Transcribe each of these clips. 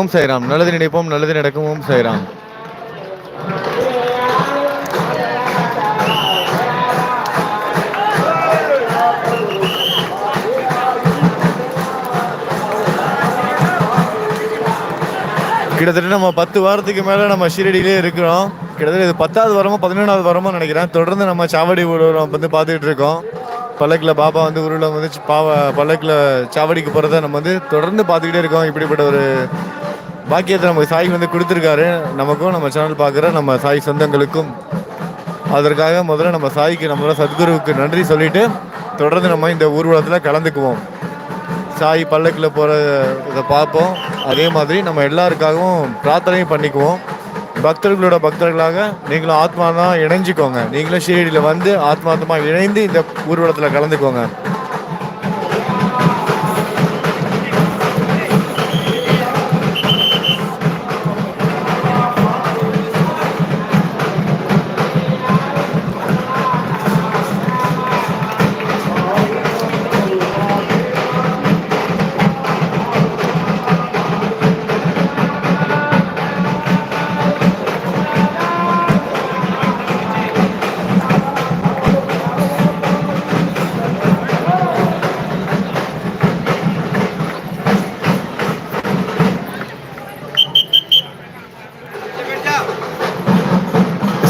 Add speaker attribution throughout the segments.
Speaker 1: ஓம் சைராம் நல்லது நினைப்போம் நல்லது நடக்கும். ஓம் சைராம் கிட்டத்தட்ட நம்ம பத்து வாரத்துக்கு மேலே நம்ம ஷீரடியிலே இருக்கிறோம். கிட்டத்தட்ட இது பத்தாவது வாரமோ பதினொன்றாவது வாரமோ நினைக்கிறேன். தொடர்ந்து நம்ம சாவடி ஊர்வலம் வந்து பார்த்துக்கிட்டு இருக்கோம். பல்லக்கில் பாபா வந்து ஊர்வலம் வந்து பாவ பல்லக்கில் சாவடிக்கு போகிறத நம்ம வந்து தொடர்ந்து பார்த்துக்கிட்டே இருக்கோம். இப்படிப்பட்ட ஒரு பாக்கியத்தை நமக்கு சாய் வந்து கொடுத்துருக்காரு. நமக்கும் நம்ம சேனல் பார்க்குற நம்ம சாய் சொந்தங்களுக்கும். அதற்காக முதல்ல நம்ம சாய்க்கு நம்மளோட சத்குருவுக்கு நன்றி சொல்லிட்டு தொடர்ந்து நம்ம இந்த ஊர்வலத்தில் கலந்துக்குவோம். சாய் பல்லக்கில் போகிற இதை பார்ப்போம். அதே மாதிரி நம்ம எல்லாருக்காகவும் பிரார்த்தனையும் பண்ணிக்குவோம். பக்தர்களோட பக்தர்களாக நீங்களும் ஆத்மானா இணைஞ்சிக்கோங்க. நீங்களும் ஷீரடியில் வந்து ஆத்மாத்மா இணைந்து இந்த ஊர்வலத்தில் கலந்துக்கோங்க.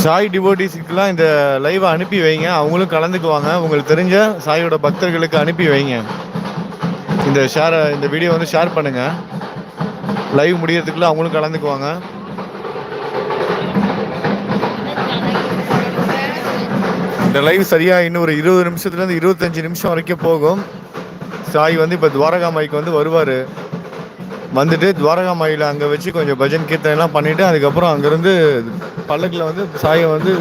Speaker 1: சாய் டிவோட்டிஸுக்கெல்லாம் இந்த லைவை அனுப்பி வைங்க. அவங்களும் கலந்துக்குவாங்க. உங்களுக்கு தெரிஞ்ச சாயோட பக்தர்களுக்கு அனுப்பி வைங்க. இந்த ஷேரை இந்த வீடியோ வந்து ஷேர் பண்ணுங்க. லைவ் முடியறதுக்குள்ள அவங்களும் கலந்துக்குவாங்க. இந்த லைவ் சரியாக இன்னும் ஒரு இருபது நிமிஷத்துலேருந்து இருபத்தஞ்சு நிமிஷம் வரைக்கும் போகும். சாய் வந்து இப்போ துவாரகா மைக்கு வந்து வருவார். வந்துட்டு துவாரகா மாயில அங்கே வச்சு கொஞ்சம் பஜன் கீர்த்தனை எல்லாம் பண்ணிட்டு அதுக்கப்புறம் அங்கேருந்து பல்லக்கில் வந்து சாயை வந்து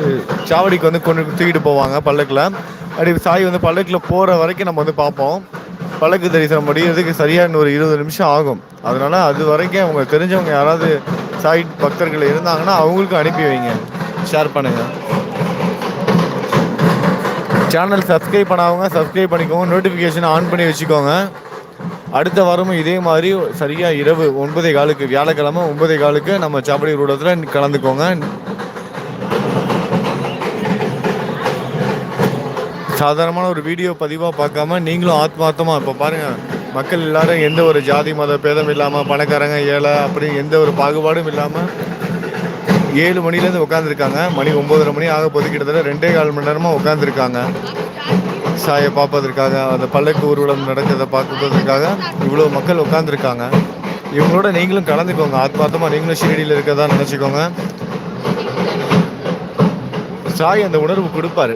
Speaker 1: சாவடிக்கு வந்து கொண்டு தூக்கிட்டு போவாங்க பல்லக்கில். அப்படி சாய் வந்து பல்லக்கில் போகிற வரைக்கும் நம்ம வந்து பார்ப்போம். பல்லக்கு தரிசனம் முடியறதுக்கு சரியான ஒரு இருபது நிமிஷம் ஆகும். அதனால அது வரைக்கும் அவங்க தெரிஞ்சவங்க யாராவது சாய் பக்தர்கள் இருந்தாங்கன்னா அவங்களுக்கும் அனுப்பி வைங்க. ஷேர் பண்ணுங்க. சேனல் சப்ஸ்கிரைப் பண்ணாதவங்க சப்ஸ்கிரைப் பண்ணிக்கோங்க. நோட்டிஃபிகேஷன் ஆன் பண்ணி வச்சுக்கோங்க. அடுத்த வாரமும் இதே மாதிரி சரியாக இரவு ஒன்பதே காலுக்கு வியாழக்கிழமை ஒன்பதே காலுக்கு நம்ம சாப்படி ரூடத்தில் கலந்துக்கோங்க. சாதாரணமான ஒரு வீடியோ பதிவாக பார்க்காம நீங்களும் ஆத்மார்த்தமாக இப்போ பாருங்கள் மக்கள் எல்லாரும் எந்த ஒரு ஜாதி மத பேதம் இல்லாமல் பணக்காரங்க ஏழை அப்படி எந்த ஒரு பாகுபாடும் இல்லாமல் ஏழு மணிலேருந்து உட்காந்துருக்காங்க மணி ஒம்பதரை மணி ஆக போது கிட்டத்தட்ட ரெண்டே கால் மணி நேரமாக உட்காந்துருக்காங்க சாயை பார்ப்பதற்காக அந்த பல்லக்கு ஊர்வலம் நடக்கிறத பார்ப்பதற்காக இவ்வளோ மக்கள் உட்காந்துருக்காங்க இவங்களோட நீங்களும் கலந்துக்கோங்க. ஆத்மார்த்தமாக நீங்களும் ஷீரடியில் இருக்கதா நினச்சிக்கோங்க. சாய் அந்த உணர்வு கொடுப்பாரு.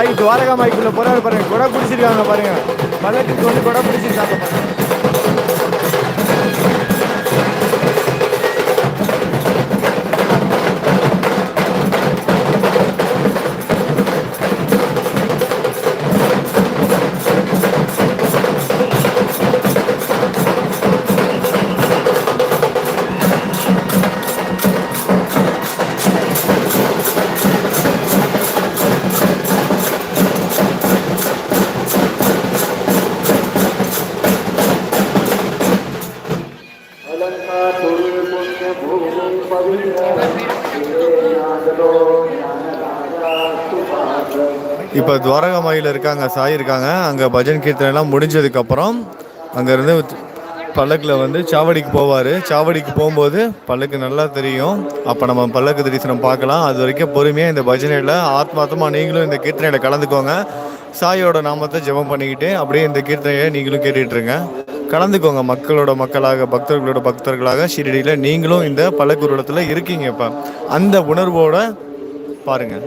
Speaker 1: சாய் துவாரகா மாய்க்குள்ள போறாரு பாருங்க. கொடை பிடிச்சிருக்காங்க பாருங்க. பல்லக்குக்கு வந்து கொடை பிடிச்சிருக்காங்க பாருங்க இப்போ துவாரகமாயில் இருக்காங்க சாய் இருக்காங்க. அங்கே பஜன் கீர்த்தனை எல்லாம் முடிஞ்சதுக்கப்புறம் அங்கேருந்து பல்லக்கில் வந்து சாவடிக்கு போவார். சாவடிக்கு போகும்போது பல்லக்கு நல்லா தெரியும். அப்போ நம்ம பல்லக்கு தரிசனம் பார்க்கலாம். அது வரைக்கும் பொறுமையாக இந்த பஜனையில் ஆத்மாத்தமாக நீங்களும் இந்த கீர்த்தனையில் கலந்துக்கோங்க. சாயோட நாமத்தை ஜெபம் பண்ணிக்கிட்டு அப்படியே இந்த கீர்த்தனையை நீங்களும் கேட்டுட்ருங்க கலந்துக்கோங்க. மக்களோட மக்களாக பக்தர்களோட பக்தர்களாக ஷிரடியில் நீங்களும் இந்த பல்லக்கு இருக்கீங்க இப்போ. அந்த உணர்வோடு பாருங்கள்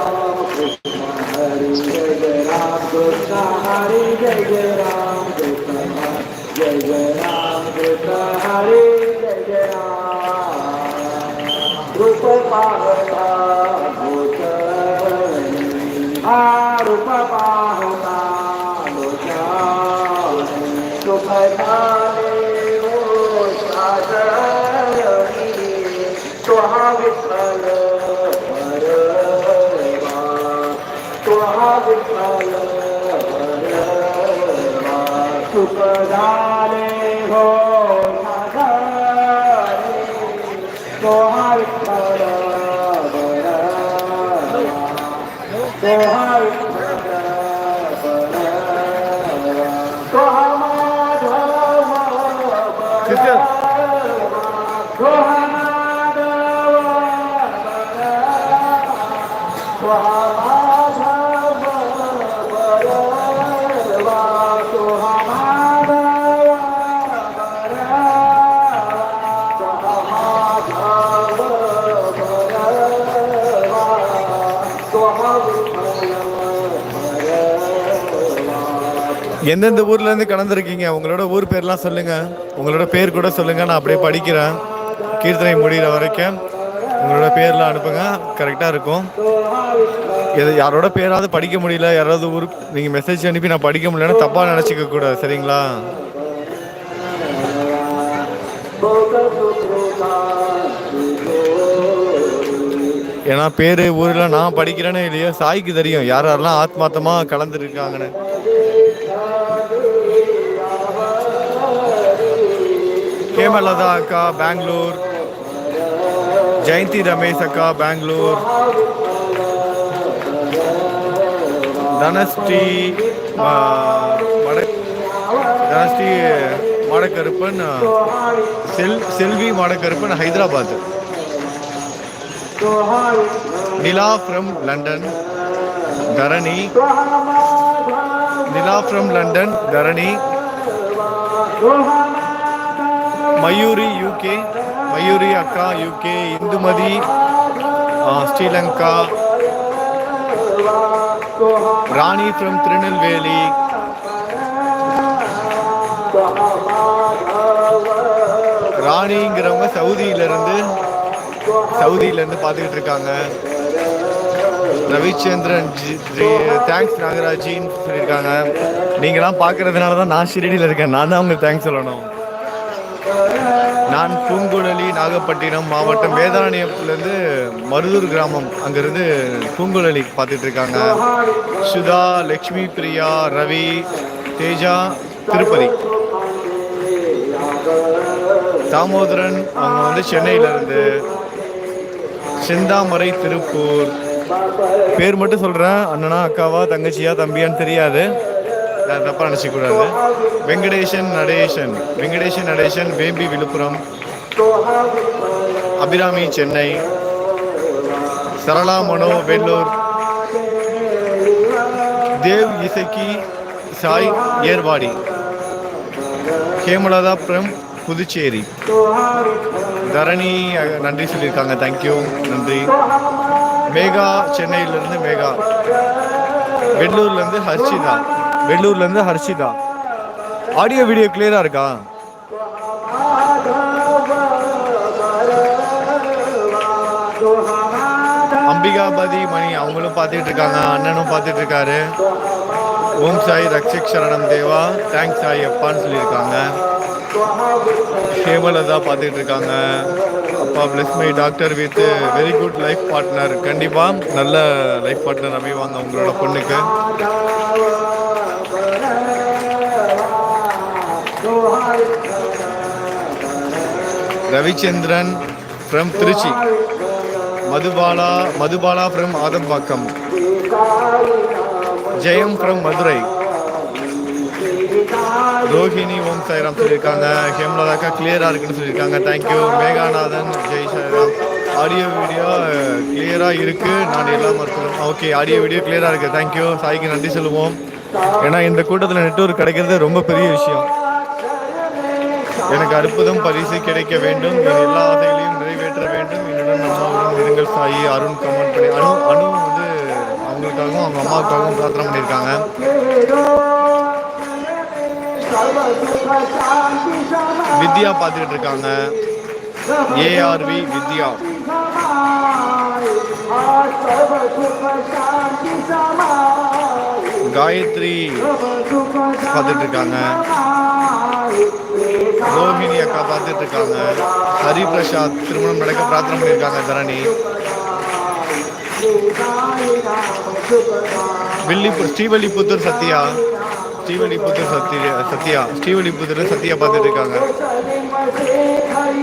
Speaker 2: their
Speaker 1: home. எந்தெந்த ஊர்ல இருந்து கலந்துருக்கீங்க? உங்களோட ஊர் பேர்லாம் சொல்லுங்க. உங்களோட பேர் கூட சொல்லுங்க. நான் அப்படியே படிக்கிறேன். கீர்த்தனை முடிகிற வரைக்கும் உங்களோட பேர்லாம் அனுப்புங்க. கரெக்டாக இருக்கும். எது யாரோட பேராவது படிக்க முடியல? யாராவது ஊர் நீங்கள் மெசேஜ் அனுப்பி நான் படிக்க முடியலன்னு தப்பாக நினச்சிக்க கூடாது. சரிங்களா? ஏன்னா பேர் ஊரில் நான் படிக்கிறேன்னு இல்லையோ சாய்க்கு தெரியும். யார் யாரெல்லாம் ஆத்மார்த்தமாக கலந்துருக்காங்கன்னு. ஹேமலதா அக்கா பெங்களூர் ஜெயந்தி ரமேஷ் அக்கா பெங்களூர் தனஸ்ரீ ஆ, மட தனஸ்ரீ மாடக்கருப்பன் ஆ, செல் செல்வி மாடக்கருப்பன் ஹைதராபாத் நிலா from London Dharani Nila from London Dharani. Mayuri UK Mayuri அக்கா யூகே இந்துமதி. ஸ்ரீலங்கா. ராணி ஃப்ரம் திருநெல்வேலி. ராணிங்கிறவங்க சவுதியிலிருந்து சவுதியிலேருந்து பார்த்துக்கிட்டு இருக்காங்க. ரவிச்சந்திரன் ஜி தேங்க்ஸ் நாகராஜின்னு சொல்லியிருக்காங்க. நீங்களாம் பார்க்கறதுனால தான் நான் ஷிரடியில் இருக்கேன். நான் தான் உங்களுக்கு தேங்க்ஸ் சொல்லணும். நான் பூங்குழலி நாகப்பட்டினம் மாவட்டம் வேதாரண்யத்துலேருந்து மருதூர் கிராமம். அங்கேருந்து பூங்குழலி பார்த்துட்டு இருக்காங்க சுதா லக்ஷ்மி பிரியா ரவி தேஜா திருப்பதி. தாமோதரன் அவங்க வந்து சென்னையிலேருந்து. செந்தாமரை திருப்பூர். பேர் மட்டும் சொல்கிறேன் அண்ணனா அக்காவா தங்கச்சியா தம்பியான்னு தெரியாது. நான் தப்பாக நினச்சிக்கூடாது வெங்கடேஷன் நடேஷன். வெங்கடேஷன் நடேஷன் வேம்பி விழுப்புரம். அபிராமி சென்னை. சரளா மனோ வெள்ளூர் தேவ் இசக்கி சாய் ஏர்வாடி. ஹேமலதா பிரம் புதுச்சேரி. தரணி நன்றி சொல்லியிருக்காங்க. தேங்க்யூ நன்றி. மேகா சென்னையிலேருந்து மேகா. வெள்ளூர்லேருந்து ஹர்ஷிதா. வெள்ளூர்லேருந்து ஹர்ஷிதா. ஆடியோ வீடியோ கிளியராக இருக்கா? அம்பிகாபதி மணி அவங்களும் பார்த்துட்டு இருக்காங்க. அண்ணனும் பார்த்துட்டு இருக்காரு. ஓம் சாய் ரக்ஷிக் சரணம் தேவா. தேங்க்ஸ் சாய் அப்பான்னு சொல்லியிருக்காங்க. ஹேமலதா பார்த்துட்டு இருக்காங்க. அப்பா plus my doctor with very good life partner கண்டிப்பாக நல்ல லைஃப் பார்ட்னர் அமைவாங்க உங்களோட பொண்ணுக்கு. Ravichandran from Trichy. Madhubala Madhubala from Adambakkam. Jayam from Madurai. Rohini Om Sairam சொல்லியிருக்காங்க. ஹேம்லதாக்கா கிளியராக இருக்குன்னு சொல்லியிருக்காங்க. Thank you Meghanathan Jai Sairam. Audio video கிளியராக இருக்குது நான் எல்லாம் மறுக்கிறோம் ஓகே ஆடியோ வீடியோ கிளியராக இருக்குது தேங்க்யூ சாய்க்கு நன்றி சொல்லுவோம். ஏன்னா இந்த கூட்டத்தில் நெட்வொர்க் கிடைக்கிறது ரொம்ப பெரிய விஷயம். எனக்கு அற்புதம் பரிசு கிடைக்க வேண்டும். என் எல்லா ஆசைகளையும் நிறைவேற்ற வேண்டும். என்னுடன் அம்மாவுடன் இருங்கள். சாயி அருண் கமெண்ட் பண்ணி அனு அனு வந்து அவங்களுக்காகவும் அவங்க அம்மாவுக்காகவும் பிரார்த்தனை பண்ணியிருக்காங்க. வித்யா பார்த்துக்கிட்டு இருக்காங்க. ஏஆர்வி வித்யா. காயத்ரி பார்த்துட்டு இருக்காங்க. ரோஹிணி அக்கா பார்த்துட்டு இருக்காங்க. ஹரி பிரசாத் திருமணம் நடக்க பிரார்த்தனை பண்ணியிருக்காங்க தரணி. வில்லிபுர் ஸ்ரீவல்லிபுத்தூர் சத்யா. ஸ்ரீவல்லிபுத்தூர் சத்யா சத்யா ஸ்ரீவல்லிபுத்தூர் சத்யா பார்த்துட்டு இருக்காங்க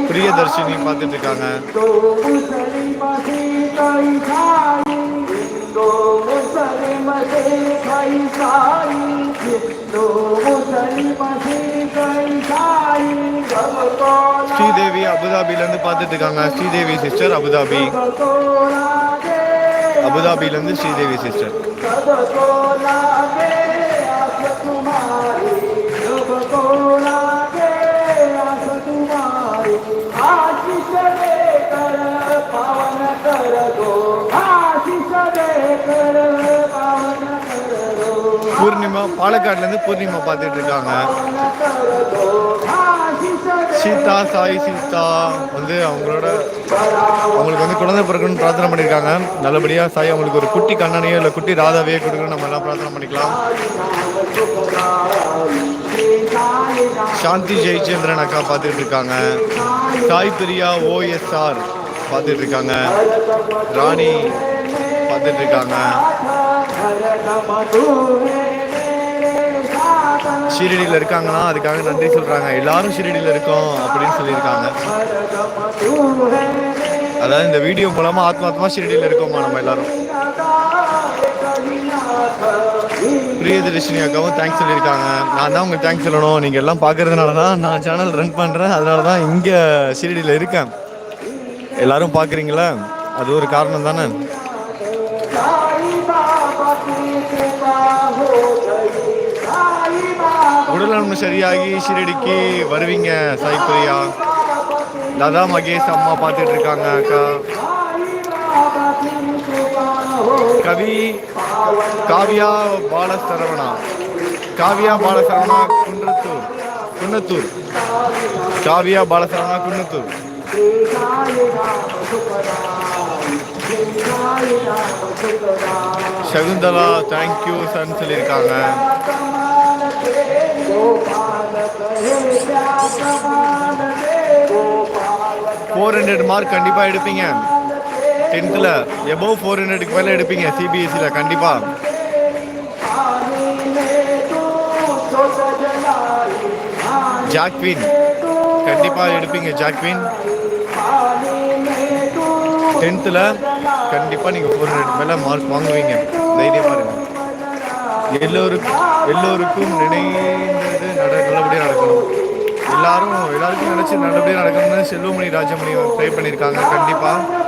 Speaker 1: பிரியதர்ஷினி பார்த்துட்டு இருக்காங்க ஸ்ரீதேவி அபுதாபில இருந்து பார்த்துட்டு இருக்காங்க ஸ்ரீதேவி சிஸ்டர் அபுதாபி அபுதாபில இருந்து ஸ்ரீதேவி சிஸ்டர் பூர்ணிமா பாலக்காடுல இருந்து பூர்ணிமா பார்த்துட்டு இருக்காங்க சீதா சாய் சீதா வந்து அவங்களோட அவங்களுக்கு வந்து குழந்தை பிறகுன்னு பிரார்த்தனை பண்ணியிருக்காங்க. நல்லபடியாக சாய் அவங்களுக்கு ஒரு குட்டி கண்ணனையோ இல்லை குட்டி ராதாவையோ கொடுக்குன்னு நம்ம எல்லாம் பிரார்த்தனை பண்ணிக்கலாம். சாந்தி ஜெயச்சந்திரன் அக்கா பார்த்துட்டு இருக்காங்க. சாய் பிரியா ஓஎஸ்ஆர் பார்த்துட்டு இருக்காங்க. ராணி பார்த்துட்டு இருக்காங்க. ஷீரடியில் இருக்காங்கன்னா அதுக்காக நன்றி சொல்கிறாங்க எல்லாரும் ஷீரடியில் இருக்கோம் அப்படின்னு சொல்லியிருக்காங்க. அதாவது இந்த வீடியோ மூலமாக ஆத்மாத்மா ஷீரடியில் இருக்கோமா நம்ம எல்லாரும்? பிரியதர்ஷினி அக்காவும் தேங்க்ஸ் சொல்லியிருக்காங்க. நான் தான் உங்களுக்கு தேங்க்ஸ் சொல்லணும். நீங்கள் எல்லாம் பார்க்கறதுனால தான் நான் சேனல் ரன் பண்ணுறேன் அதனால தான் இங்கே ஷீரடியில் இருக்கேன். எல்லாரும் பார்க்குறீங்களா? அது ஒரு காரணம் தானே? உடல்நலம் சரியாகி ஷீரடிக்கு வருவீங்க சாய்பிரியா லதா மகேஷ் அம்மா பார்த்துட்டு இருக்காங்க அக்கா. Kavi Kavya Balasaravana. Kavya Balasaravana Kundrathur. Kunnathur. Kavya Balasaravana Kunnathur. Shakunthala thank you son சொல்லியிருக்காங்க. ஃபோர் ஹண்ட்ரட் மார்க் கண்டிப்பாக எடுப்பீங்க. டென்த்தில் எபோவ் ஃபோர் ஹண்ட்ரடுக்கு மேலே எடுப்பீங்க சிபிஎஸ்சியில் கண்டிப்பாக ஜாக்வின் கண்டிப்பாக எடுப்பீங்க ஜாக்வின் டென்த்தில் கண்டிப்பாக நீங்கள் ஃபோர் ஹண்ட்ரட் மேலே மார்க் வாங்குவீங்க. தைரியமாக இருங்க. எல்லோருக்கும் எல்லோருக்கும் நினைந்து நட நல்லபடியாக நடக்கணும். எல்லாரும் எல்லாருக்கும் நினச்சி நல்லபடியாக நடக்கணும்னு செல்வமணி ராஜமணி ட்ரை பண்ணியிருக்காங்க. கண்டிப்பாக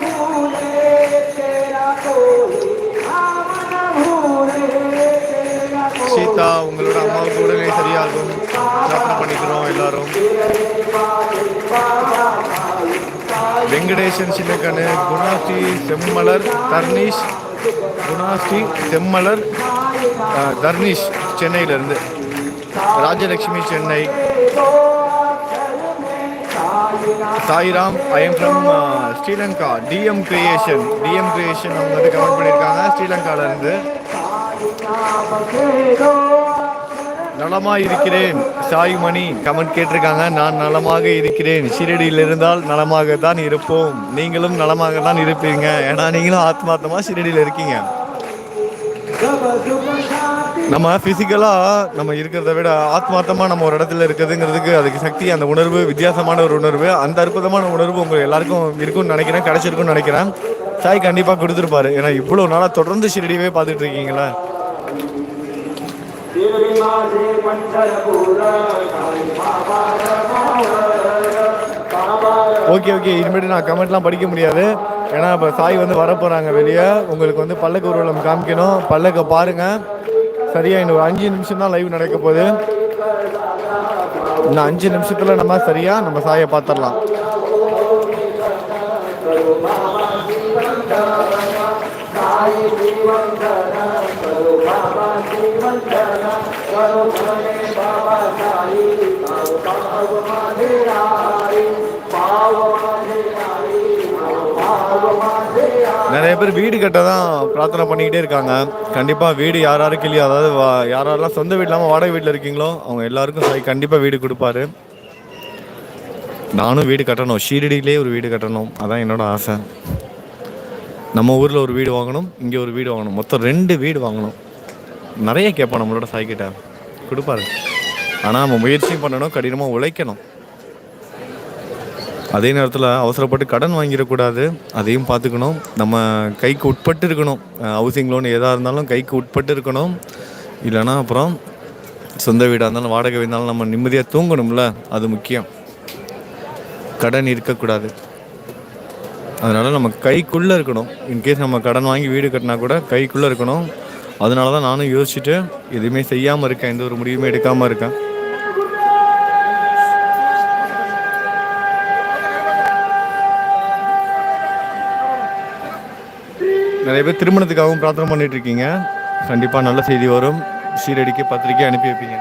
Speaker 1: சீதா உங்களோட அம்மாவுக்கு உடனே சரியாகும். பிரார்த்தனை பண்ணிக்கிறோம் எல்லாரும். வெங்கடேசன் சின்னக்கண்ணு குணாஸ்ரீ செம்மலர் தர்ணீஷ் குணாஸ்ரீ செம்மலர் தர்ணீஷ். சென்னையிலேருந்து. Rajalakshmi Chennai. Sairam I am from Sri Lanka. TM creation TM creation அவங்க வந்து கமெண்ட் பண்ணியிருக்காங்க. ஸ்ரீலங்கால இருந்து நலமா இருக்கிறேன் சாய்மணி. கமெண்ட் கேட்டிருக்காங்க. நான் நலமாக இருக்கிறேன். ஷிரடியில் இருந்தால் நலமாக தான் இருப்போம். நீங்களும் நலமாக தான் இருப்பீங்க. ஏன்னா நீங்களும் ஆத்மார்த்தமாக ஷிரடியில் இருக்கீங்க. நம்ம ஃபிசிக்கலாக நம்ம இருக்கிறத விட ஆத்மார்த்தமாக நம்ம ஒரு இடத்துல இருக்குதுங்கிறதுக்கு அதுக்கு சக்தி அந்த உணர்வு வித்தியாசமான ஒரு உணர்வு அந்த அற்புதமான உணர்வு உங்கள் எல்லாருக்கும் இருக்கும்னு நினைக்கிறேன் கிடைச்சிருக்குன்னு நினைக்கிறேன். சாய் கண்டிப்பாக கொடுத்துருப்பாரு. ஏன்னா இவ்வளோ நாளாக தொடர்ந்து ஷிரடியவே பார்த்துட்டு இருக்கீங்களா ஓகே ஓகே இனிமேட்டு நான் கமெண்ட்லாம் படிக்க முடியாது. ஏன்னா இப்போ சாய் வந்து வரப்போகிறாங்க வெளியே. உங்களுக்கு வந்து பல்லக்கு ஊர்வலம் காமிக்கணும். பல்லக்கை பாருங்கள் சரியா இன்னும் ஒரு அஞ்சு நிமிஷம் தான் லைவ் நடக்க போகுது. இன்னும் அஞ்சு நிமிஷத்தில் நம்ம சரியா நம்ம சாயை பார்த்துடலாம். நிறைய பேர் வீடு கட்ட தான் பிரார்த்தனை பண்ணிக்கிட்டே இருக்காங்க. கண்டிப்பாக வீடு யார் யாருக்கு இல்லையோ அதாவது வா- யார் யாரெல்லாம் சொந்த வீடு இல்லாமல் வாடகை வீட்டில் இருக்கீங்களோ அவங்க எல்லாருக்கும் சாய் கண்டிப்பாக வீடு கொடுப்பாரு. நானும் வீடு கட்டணும். ஷீரடியிலே ஒரு வீடு கட்டணும். அதான் என்னோட ஆசை. நம்ம ஊரில் ஒரு வீடு வாங்கணும் இங்கே ஒரு வீடு வாங்கணும். மொத்தம் ரெண்டு வீடு வாங்கணும். நிறைய கேட்போம் நம்மளோட சாய்கிட்ட. கொடுப்பாரு. ஆனால் நம்ம முயற்சியும் பண்ணணும் கடினமாக உழைக்கணும். அதே நேரத்தில் அவசரப்பட்டு கடன் வாங்கிடக்கூடாது. அதையும் பார்த்துக்கணும். நம்ம கைக்கு உட்பட்டு இருக்கணும் ஹவுசிங் லோன் எதாக இருந்தாலும் கைக்கு உட்பட்டு இருக்கணும் இல்லைன்னா அப்புறம் சொந்த வீடாக இருந்தாலும் வாடகை இருந்தாலும் நம்ம நிம்மதியாக தூங்கணும்ல. அது முக்கியம். கடன் இருக்கக்கூடாது. அதனால் நம்ம கைக்குள்ளே இருக்கணும். இன்கேஸ் நம்ம கடன் வாங்கி வீடு கட்டினா கூட கைக்குள்ளே இருக்கணும். அதனால தான் நானும் யோசிச்சுட்டு எதுவுமே செய்யாமல் இருக்கேன். எந்த ஒரு முடிவுமே எடுக்காமல் இருக்கேன். நிறைய பேர் திருமணத்துக்காகவும் பிரார்த்தனை பண்ணிட்டு இருக்கீங்க. கண்டிப்பாக நல்ல செய்தி வரும். சீரடிக்கு பத்திரிக்கை அனுப்பி வைப்பீங்க.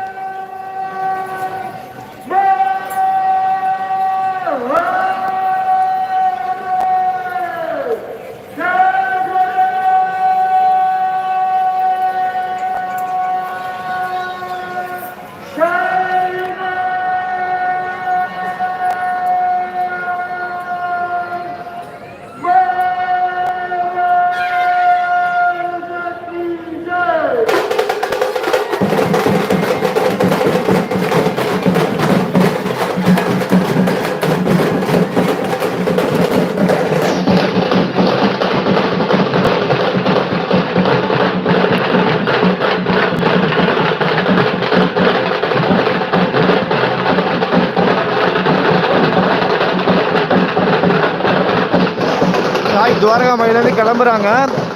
Speaker 1: சாய் துவாரகா கிளம்புறாங்க.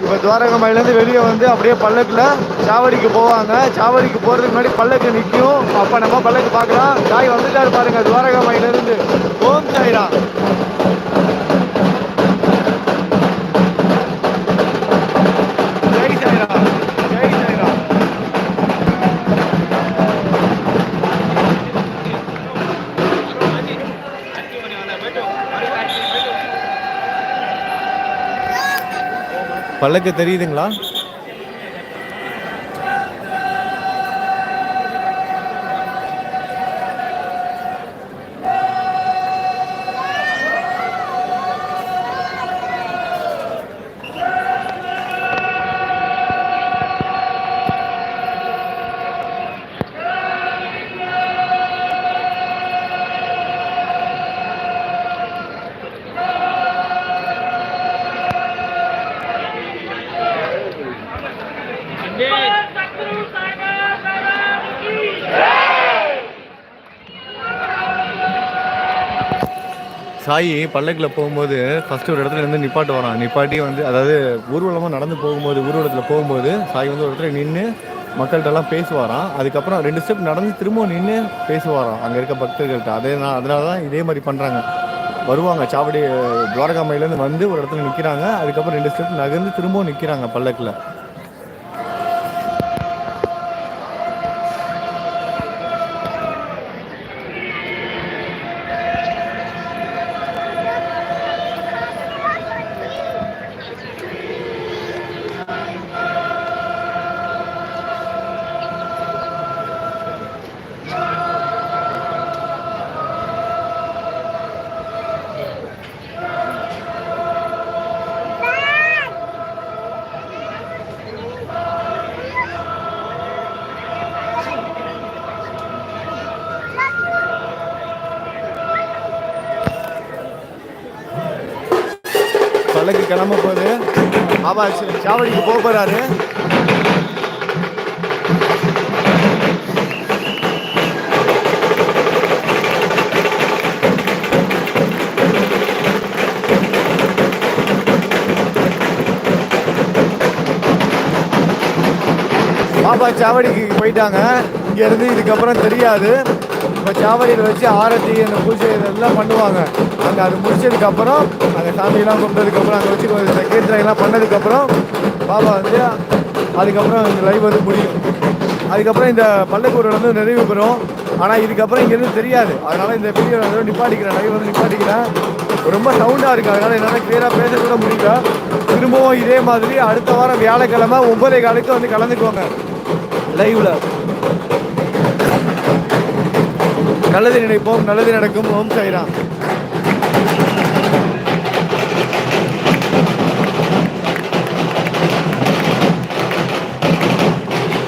Speaker 1: இப்போ துவாரகா வெளியே வந்து அப்படியே பல்லக்கில் சாவடிக்கு போவாங்க. சாவடிக்கு போகிறதுக்கு முன்னாடி பல்லக்கு நிற்கும் அப்போ நம்ம பல்லக்கு பார்க்கலாம். சாய் வந்துட்டார் பாருங்க துவாரகா மயிலேருந்து ஓம் சாய்ரா பல்லக்கு தெரியுதுங்களா? சாய் பல்லக்கில் போகும்போது ஃபஸ்ட்டு ஒரு இடத்துல இருந்து நிப்பாட்டு வரான். நிப்பாட்டி வந்து அதாவது ஊர்வலமாக நடந்து போகும்போது ஊர்வலத்தில் போகும்போது சாய் வந்து ஒரு இடத்துல நின்று மக்கள்கிட்டலாம் பேசுவாராம். அதுக்கப்புறம் ரெண்டு ஸ்டெப் நடந்து திரும்பவும் நின்று பேசுவாராம். அங்கே இருக்க பக்தர்கள்ட்ட. அதே நான் அதனால தான் இதே மாதிரி பண்ணுறாங்க வருவாங்க. சாவடி துவாரகாமையிலேருந்து வந்து ஒரு இடத்துல நிற்கிறாங்க அதுக்கப்புறம் ரெண்டு ஸ்டெப் நகர்ந்து திரும்பவும் நிற்கிறாங்க பல்லக்கில் பல்லக்கு கிளம்ப போகுது. பாபா சாவடிக்கு போக போறாரு. பாபா சாவடிக்கு போயிட்டாங்க. இங்க இருந்து இதுக்கப்புறம் தெரியாது. இப்போ சாவடியில் வச்சு ஆரத்தி அந்த பூஜை இதெல்லாம் பண்ணுவாங்க. அங்கே அது முடிச்சதுக்கப்புறம் அங்கே சாமியெல்லாம் கும்பிட்டதுக்கப்புறம் அங்கே வச்சு கொஞ்சம் இந்த பண்ணதுக்கப்புறம் பாபா வந்து அதுக்கப்புறம் இந்த லைவ் வந்து முடியும். அதுக்கப்புறம் இந்த பல்லக்கூரில் வந்து நிறைவு பெறும். ஆனால் இதுக்கப்புறம் இங்கேருந்து தெரியாது. அதனால் இந்த வீடியோ வந்து நிப்பாட்டிக்கிறேன். லைவ் வந்து நிப்பாட்டிக்கிறேன். ரொம்ப சவுண்டாக இருக்குது அதனால் என்னால் கிளியராக பேச கூட முடியல. திரும்பவும் இதே மாதிரி அடுத்த வாரம் வியாழக்கிழமை ஒன்பதே காலுக்கு வந்து கலந்துக்குவாங்க லைவில் நல்லது நினைப்போம். நல்லது நடக்கும். ஓம் சாய்ராம்.